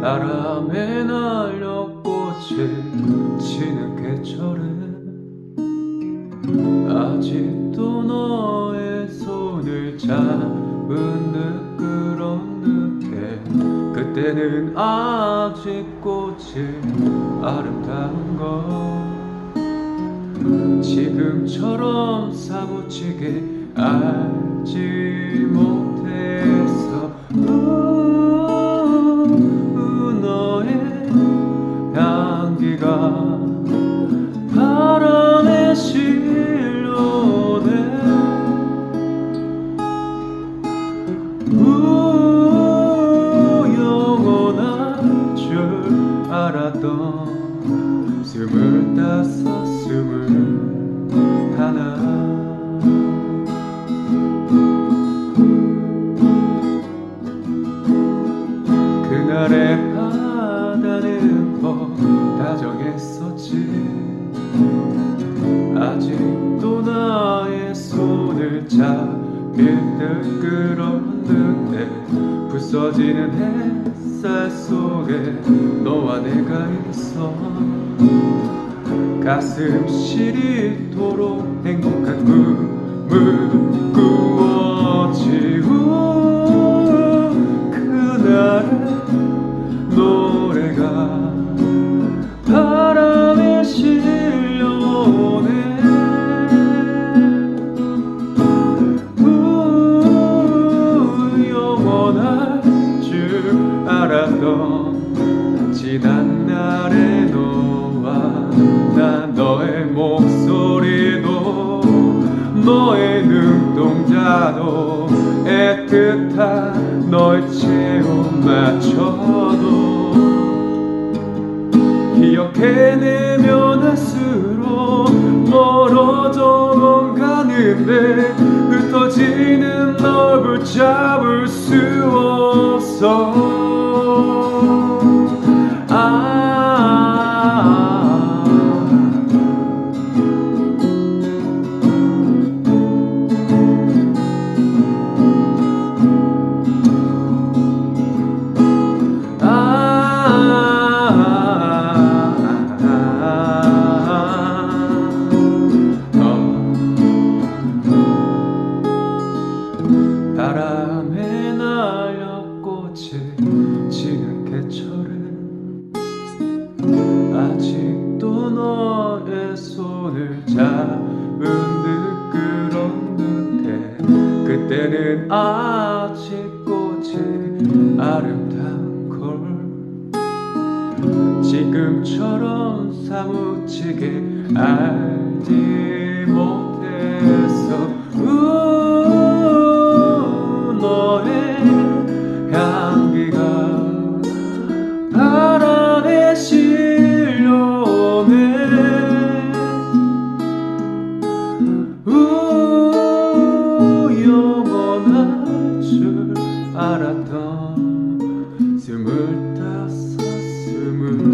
바람에 날려 꽃을 지는 계절은 아직도 너의 손을 잡은 듯 그런 듯해. 그때는 아직 꽃이 아름다운 걸 지금처럼 사무치게 알지 못 향기가 바람에 실려오네. 우, 영원할 줄 알았던 스물다섯 스물 하나. 그날의 바다는 더 다정했었지. 아직도 나의 손을 잡힐 듯 듯해 부서지는 햇살 속에 너와 내가 있어. 가슴 시리도록 행복한 꿈을 꾸어지고 알았던 지난 날의 너와 나 너의 목소리도 너의 눈동자도 애틋한 너의 체온 맞춰도 기억해내면 할수록 멀어져만 가는데 흩어지는 널 붙잡을 수 없어 듯 그런 듯해. 그때는 아직 꽃이 아름다운 걸. 지금처럼 사무치게 알지 홀딱 섰음을